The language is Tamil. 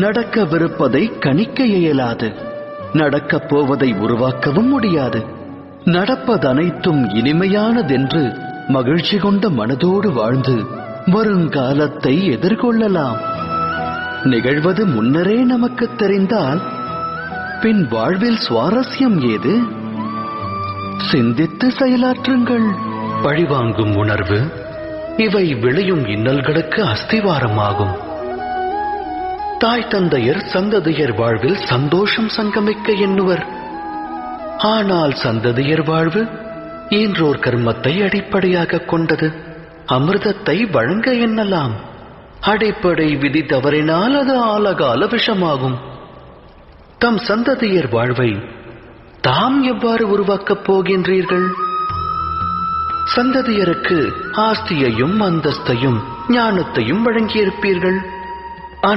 நடக்கவிருப்பதை கணிக்க இயலாது. நடக்கப் போவதை உருவாக்கவும் முடியாது. நடப்பதனைத்தும் இனிமையானதென்று மகிழ்ச்சி கொண்ட மனதோடு வாழ்ந்து வருங்காலத்தை எதிர்கொள்ளலாம். நிகழ்வது முன்னரே நமக்கு தெரிந்தால் பின் வாழ்வில் சுவாரஸ்யம் ஏது? சிந்தித்து செயலாற்றுங்கள். பழிவாங்கும் உணர்வு இவை விளையும் இன்னல்களுக்கு அஸ்திவாரமாகும். தாய் தந்தையர் சந்ததியர் வாழ்வில் சந்தோஷம் சங்கமிக்க எண்ணுவர். ஆனால் சந்ததியர் வாழ்வு ஈன்றோர் கர்மத்தை அடிப்படையாக கொண்டது. அமிர்தத்தை வழங்க எண்ணலாம். அடிப்படை விதி தவறினால் அது ஆலகால விஷமாகும். தம் சந்ததியர் வாழ்வை தாம் எவ்வாறு உருவாக்கப் போகின்றீர்கள்? சந்ததியருக்கு ஆஸ்தியையும் அந்தஸ்தையும் ஞானத்தையும் வழங்கியிருப்பீர்கள்.